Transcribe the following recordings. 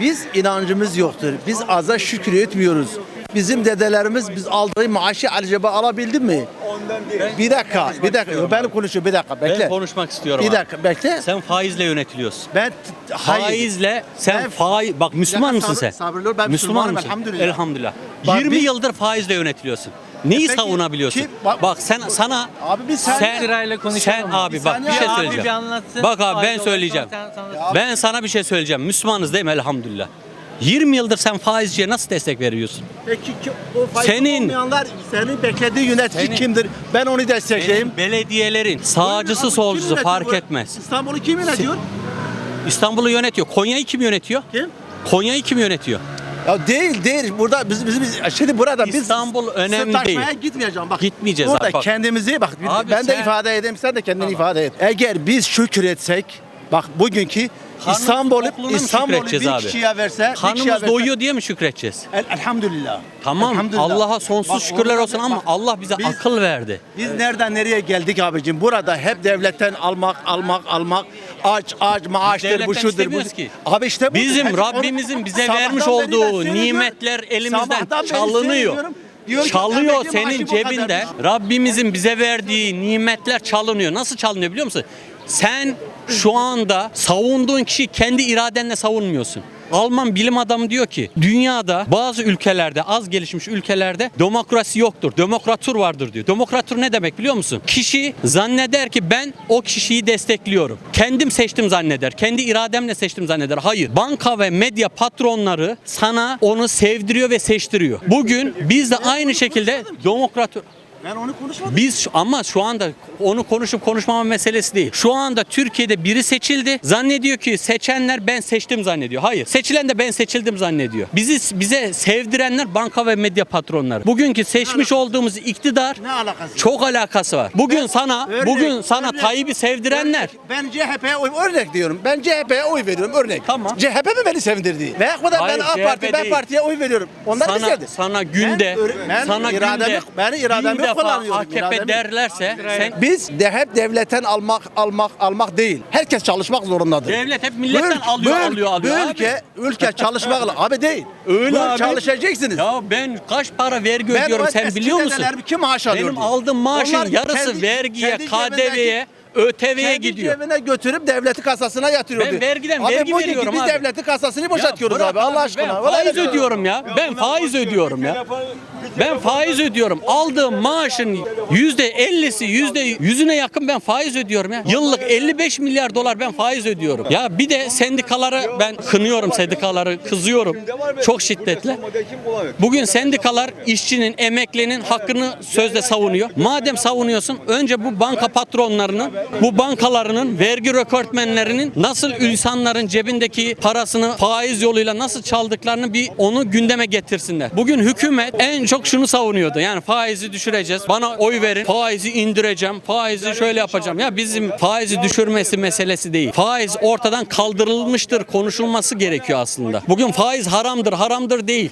Biz inancımız yoktur. Biz aza şükür etmiyoruz. Bizim dedelerimiz biz aldığı maaşı acaba alabildi mi? Bir dakika, bir dakika. Ben konuşuyorum, bir dakika. Bekle. Ben konuşmak istiyorum Bir abi. dakika, bekle. Sen faizle yönetiliyorsun. Ben hayır. Faizle sen Ben- faiz bak Müslüman mısın sen? sabırlı ol, ben Müslüman Müslümanım, mısın? elhamdülillah. Elhamdülillah. Bak 20 biz- yıldır faizle yönetiliyorsun. Neyi peki, savunabiliyorsun? kim- bak- bak, sen sana Abi bir saniye. sen Sırayla konuşalım sen abi Bir bak bir şey abi, söyleyeceğim. bir anlatsın. Bak abi ben söyleyeceğim. sen- sana- Ben sana bir şey söyleyeceğim. Müslümanız değil mi elhamdülillah. 20 yıldır sen faizciye nasıl destek veriyorsun? Peki ki- o faiz Senin- olmayanlar senin beklediği yönetici Senin- kimdir? Ben onu destekleyeyim. Belediyelerin sağcısı Abi, solcusu fark yönetiyor? etmez. İstanbul'u kim yönetiyor? İstanbul'u yönetiyor. Konya'yı kim yönetiyor? Kim? Konya'yı kim yönetiyor? Ya değil değil. Burada biz biz, biz şimdi burada biz İstanbul önemli sırtlaşmaya değil. gitmeyeceğim. Bak. Gitmeyeceğiz Burada abi, bak. kendimizi bak Abi ben de sen- ifade edeyim sen de kendini ifade et. Eğer biz şükür etsek bak bugünkü Karnımız İstanbul'u mı İstanbul'u şükredeceğiz bir abi? kişiye verse, bir kişiye Karnımız verse- doyuyor diye mi şükredeceğiz? El- elhamdülillah. Tamam Elhamdülillah. Allah'a sonsuz Bak, şükürler orada- olsun ama bak, Allah bize biz- akıl verdi. Biz nereden nereye geldik abicim? Burada hep devletten almak, almak, almak. Aç, aç, maaştır, devletten bu şudur. Bu. istemiyoruz ki. Abi işte bu. Bizim Hep Rabbimizin onu- bize Sabahtan vermiş beri ben olduğu söylüyorum. nimetler elimizden Sabahtan beri çalınıyor. söylüyorum. Diyor ki, Çalıyor emekli senin maaşı bu cebinde. Rabbimizin bize verdiği nimetler çalınıyor. Nasıl çalınıyor biliyor musun? Sen şu anda savunduğun kişi kendi iradenle savunmuyorsun. Alman bilim adamı diyor ki dünyada bazı ülkelerde az gelişmiş ülkelerde demokrasi yoktur. Demokratur vardır diyor. Demokratur ne demek biliyor musun? Kişi zanneder ki ben o kişiyi destekliyorum. Kendim seçtim zanneder. Kendi irademle seçtim zanneder. Hayır. Banka ve medya patronları sana onu sevdiriyor ve seçtiriyor. Bugün biz de aynı şekilde demokratur Ben onu konuşmadım. biz şu- ama şu anda onu konuşup konuşmama meselesi değil. Şu anda Türkiye'de biri seçildi. Zannediyor ki seçenler ben seçtim zannediyor. Hayır. Seçilen de ben seçildim zannediyor. Bizi bize sevdirenler banka ve medya patronları. Bugünkü seçmiş olduğumuz iktidar Ne alakası? çok alakası var. Bugün sana Örnek, bugün sana örnek, Tayyip'i sevdirenler örnek. Ben CHP'ye oy örnek diyorum. Ben CHP'ye oy veriyorum örnek. Tamam. CHP mi beni sevindirdi? Veya da ben Hayır, A CHP Parti, ben değil. partiye oy veriyorum. Onlar mı sana sevdi? sana günde Ben sana irademi- günde ben irademi bir defa kullanıyorum, AKP derlerse sen Biz de hep devletten almak, almak, almak değil. Herkes çalışmak zorundadır. Devlet hep milletten Bu ül- alıyor, bu ül- alıyor, alıyor abi. ülke, ülke çalışmakla abi değil. Öyle abi. Çalışacaksınız. Ya ben kaç para vergi Ben ödüyorum o sen eski biliyor musun? kim maaş alıyordu? Benim aldığım maaşın Onlar yarısı kendi- vergiye, kendi KDV'ye, cebindeki- ÖTV'ye kendi gidiyor. cebine götürüp devleti kasasına yatırıyordu. Ben vergiden abi vergi bugünkü veriyorum biz abi. devleti kasasını boşaltıyoruz abi Allah aşkına. Ben Vallahi faiz öyle. ödüyorum ya. Ben faiz ödüyorum ya. Ben faiz ödüyorum. Aldığım maaşın yüzde ellisi, yüzde yüzüne yakın ben faiz ödüyorum ya. Yıllık 55 milyar dolar ben faiz ödüyorum. Ya bir de sendikaları ben kınıyorum sendikaları, kızıyorum. Çok şiddetle. Bugün sendikalar işçinin, emeklinin hakkını sözde savunuyor. Madem savunuyorsun önce bu banka patronlarının, bu bankalarının, vergi rekortmenlerinin nasıl insanların cebindeki parasını faiz yoluyla nasıl çaldıklarını bir onu gündeme getirsinler. Bugün hükümet en çok şunu savunuyordu. Yani faizi düşüreceğiz. Bana oy verin. Faizi indireceğim. Faizi şöyle yapacağım. Ya bizim faizi düşürmesi meselesi değil. Faiz ortadan kaldırılmıştır. Konuşulması gerekiyor aslında. Bugün faiz haramdır, haramdır değil.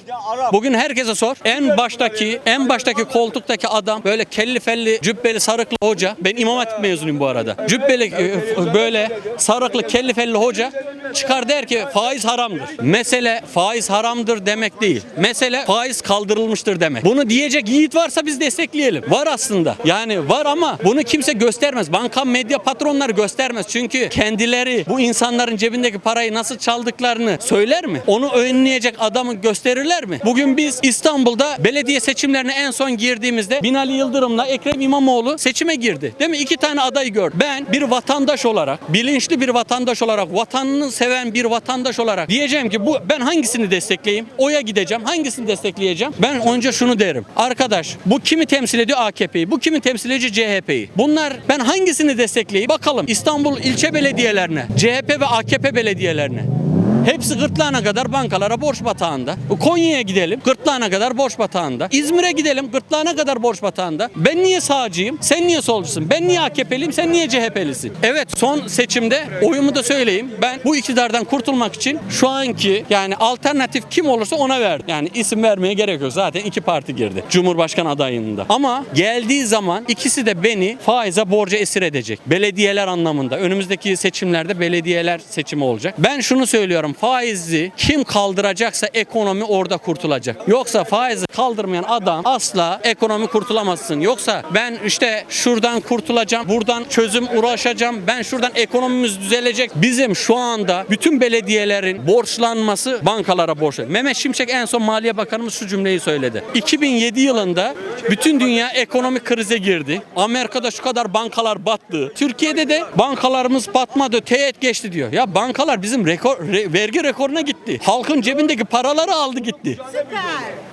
Bugün herkese sor. En baştaki, en baştaki koltuktaki adam böyle kelli felli, cübbeli, sarıklı hoca. Ben İmam Hatip mezunuyum bu arada. Cübbeli e, böyle sarıklı, kelli felli hoca çıkar der ki faiz haramdır. Mesele faiz haramdır demek değil. Mesele faiz kaldırılmıştır demek. Bunu diyecek yiğit varsa biz destekleyelim. Var aslında. Yani var ama bunu kimse göstermez. Banka medya patronları göstermez. Çünkü kendileri bu insanların cebindeki parayı nasıl çaldıklarını söyler mi? Onu önleyecek adamı gösterirler mi? Bugün biz İstanbul'da belediye seçimlerine en son girdiğimizde Binali Yıldırım'la Ekrem İmamoğlu seçime girdi. Değil mi? İki tane aday gördü. Ben bir vatandaş olarak, bilinçli bir vatandaş olarak, vatanını seven bir vatandaş olarak diyeceğim ki bu ben hangisini destekleyeyim? Oya gideceğim. Hangisini destekleyeceğim? Ben önce şunu derim. Arkadaş bu kimi temsil ediyor? AKP'yi. Bu kimi temsil ediyor? CHP'yi. Bunlar ben hangisini destekleyeyim? Bakalım İstanbul ilçe belediyelerine, CHP ve AKP belediyelerine. Hepsi gırtlağına kadar bankalara borç batağında. Konya'ya gidelim gırtlağına kadar borç batağında. İzmir'e gidelim gırtlağına kadar borç batağında. Ben niye sağcıyım? Sen niye solcusun? Ben niye AKP'liyim? Sen niye CHP'lisin? Evet son seçimde oyumu da söyleyeyim. Ben bu iktidardan kurtulmak için şu anki yani alternatif kim olursa ona verdim. Yani isim vermeye gerek yok. Zaten iki parti girdi. Cumhurbaşkanı adayında. Ama geldiği zaman ikisi de beni faize borca esir edecek. Belediyeler anlamında. Önümüzdeki seçimlerde belediyeler seçimi olacak. Ben şunu söylüyorum. Faizi kim kaldıracaksa ekonomi orada kurtulacak. Yoksa faizi kaldırmayan adam asla ekonomi kurtulamazsın. Yoksa ben işte şuradan kurtulacağım, buradan çözüm uğraşacağım, ben şuradan ekonomimiz düzelecek. Bizim şu anda bütün belediyelerin borçlanması bankalara borçlu. Mehmet Şimşek en son Maliye Bakanımız şu cümleyi söyledi. 2007 yılında bütün dünya ekonomik krize girdi. Amerika'da şu kadar bankalar battı. Türkiye'de de bankalarımız batmadı, teğet geçti diyor. Ya bankalar bizim rekor, re- vergi rekoruna gitti. Halkın cebindeki paraları aldı gitti.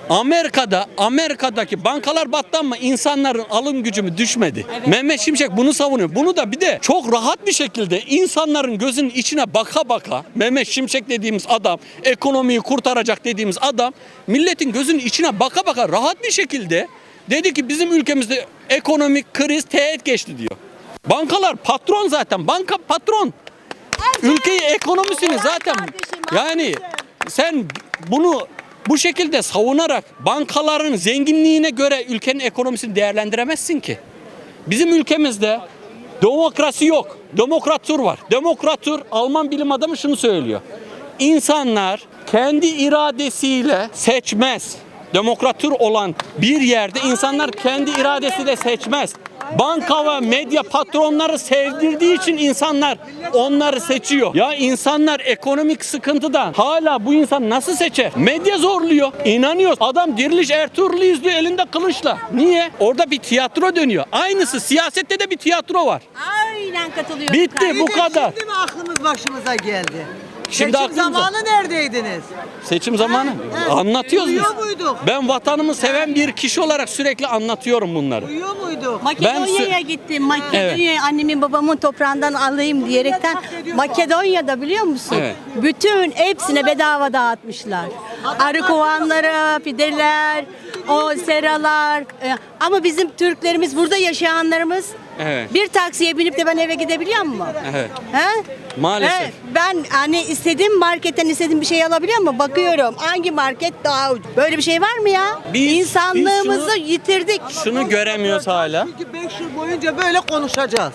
Amerika'da Amerika'daki bankalar battı ama insanların alım gücü mü düşmedi. Mehmet Şimşek bunu savunuyor. Bunu da bir de çok rahat bir şekilde insanların gözünün içine baka baka Mehmet Şimşek dediğimiz adam ekonomiyi kurtaracak dediğimiz adam milletin gözünün içine baka baka rahat bir şekilde dedi ki bizim ülkemizde ekonomik kriz teğet geçti diyor. Bankalar patron zaten. Banka patron. Ülkeyi ekonomisini zaten yani sen bunu bu şekilde savunarak bankaların zenginliğine göre ülkenin ekonomisini değerlendiremezsin ki. Bizim ülkemizde demokrasi yok. Demokratür var. Demokratür Alman bilim adamı şunu söylüyor. İnsanlar kendi iradesiyle seçmez. Demokratür olan bir yerde insanlar kendi iradesiyle seçmez. Banka ve medya patronları sevdirdiği için insanlar onları seçiyor. Ya insanlar ekonomik sıkıntıdan hala bu insan nasıl seçer? Medya zorluyor. İnanıyor. Adam Diriliş Ertuğrul'u izliyor elinde kılıçla. Niye? Orada bir tiyatro dönüyor. Aynısı siyasette de bir tiyatro var. Aynen katılıyorum. Bitti bu kadar. Şimdi mi aklımız başımıza geldi? Şimdi Seçim aklımıza- zamanı neredeydiniz? Seçim zamanı. he. Anlatıyoruz biz. Muyduk? Ben vatanımı seven bir kişi olarak sürekli anlatıyorum bunları. Duyuyor muyduk? Makedonya'ya Ben sü- gittim. Makedonya'ya annemin babamın toprağından alayım diyerekten Makedonya'da biliyor musun? Evet. Bütün hepsine bedava dağıtmışlar. Arı kovanları, pideler, o seralar. E, Ama bizim Türklerimiz burada yaşayanlarımız Evet. bir taksiye binip de ben eve gidebiliyor mu? Evet. He? Maalesef. He, ben hani istediğim marketten istediğim bir şey alabiliyor mu? Bakıyorum hangi market daha ucuz. Böyle bir şey var mı ya? Biz- İnsanlığımızı biz şunu- yitirdik. Şunu göremiyoruz hala. Çünkü 5 yıl boyunca böyle konuşacağız.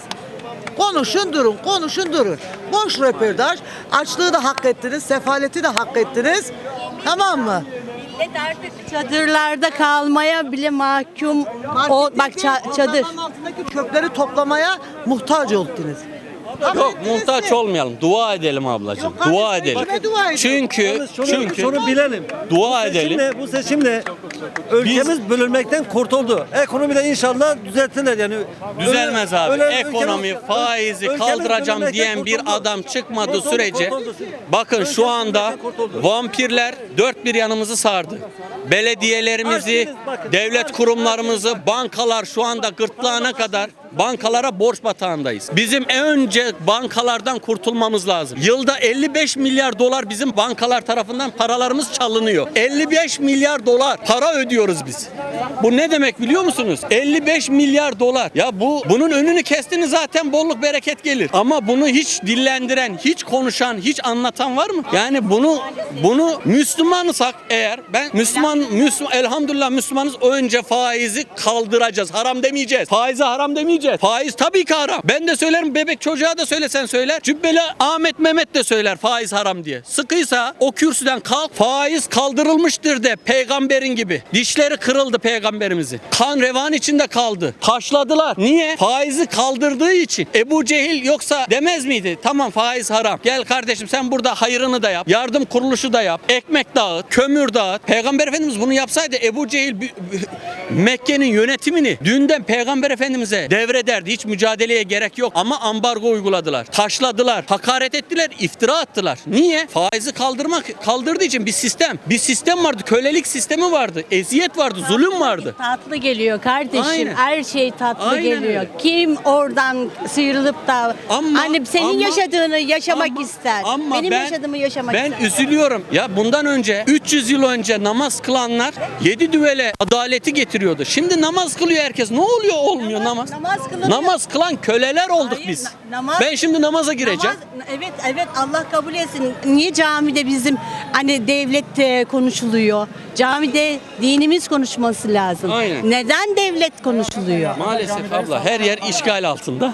Konuşun durun, konuşun durun. Boş röportaj. Açlığı da hak ettiniz, sefaleti de hak ettiniz. Tamam mı? Millet artık çadırlarda kalmaya bile mahkum. O bak ça- çadır. Ormanın altındaki çöpleri toplamaya muhtaç oldunuz. Yok muhtaç olmayalım. Dua edelim ablacığım. Yok Dua edelim. kime dua? Çünkü şunu, çünkü şunu bilelim. Dua bu edelim. seçimle, bu seçimle ülkemiz bölünmekten kurtuldu. Ekonomi de inşallah düzeltirler yani. düzelmez Öyle- abi. öyle Ekonomi, ülkemiz- faizi ülkemiz kaldıracağım bölünmekten diyen bir kurtuldu. adam çıkmadığı Kurtuldu, sürece kurtuldu. bakın şu anda bölünmekten kurtuldu. vampirler dört bir yanımızı sardı. Belediyelerimizi, bakın, devlet kurumlarımızı, bankalar şu anda gırtlağına kadar bankalara borç batağındayız. Bizim önce bankalardan kurtulmamız lazım. Yılda 55 milyar dolar bizim bankalar tarafından paralarımız çalınıyor. 55 milyar dolar para ödüyoruz biz. Bu ne demek biliyor musunuz? 55 milyar dolar. Ya bu bunun önünü kestiniz zaten bolluk bereket gelir. Ama bunu hiç dillendiren, hiç konuşan, hiç anlatan var mı? Yani bunu bunu Müslümansak eğer ben Müslüman Müslüman elhamdülillah Müslümanız önce faizi kaldıracağız. Haram demeyeceğiz. Faize haram demeyeceğiz. Faiz tabii ki haram. Ben de söylerim bebek çocuğa da söylesen söyler. Cübbeli Ahmet Mehmet de söyler faiz haram diye. Sıkıysa o kürsüden kalk faiz kaldırılmıştır de peygamberin gibi. Dişleri kırıldı peygamberimizin. Kan revan içinde kaldı. Taşladılar. Niye? Faizi kaldırdığı için. Ebu Cehil yoksa demez miydi? Tamam faiz haram. Gel kardeşim sen burada hayrını da yap. Yardım kuruluşu da yap. Ekmek dağıt. Kömür dağıt. Peygamber Efendimiz bunu yapsaydı Ebu Cehil Mekke'nin yönetimini dünden Peygamber Efendimiz'e devrederdi. Hiç mücadeleye gerek yok. Ama ambargo uyguladılar. Taşladılar. Hakaret ettiler. iftira attılar. Niye? Faizi kaldırmak kaldırdığı için bir sistem. Bir sistem vardı. Kölelik sistemi vardı. Eziyet vardı. Zulüm vardı. Tatlı geliyor kardeşim. Aynen. Her şey tatlı Aynen geliyor. öyle. Kim oradan sıyrılıp da Ama- hani senin ama- yaşadığını yaşamak Ama- ister. ama Benim ben- yaşadığımı yaşamak Ben ister. üzülüyorum. Ya bundan önce 300 yıl önce namaz kılanlar 7 düvele adaleti getiriyordu. Şimdi namaz kılıyor herkes. Ne oluyor olmuyor namaz? Namaz kılınıyor. Namaz kılan köleler olduk Hayır, biz. na- namaz- ben şimdi namaza gireceğim. Namaz- evet evet Allah kabul etsin. Niye camide bizim hani devlet e, konuşuluyor? Camide dinimiz konuşması lazım. Aynen. Neden devlet konuşuluyor? Maalesef abla her yer işgal altında.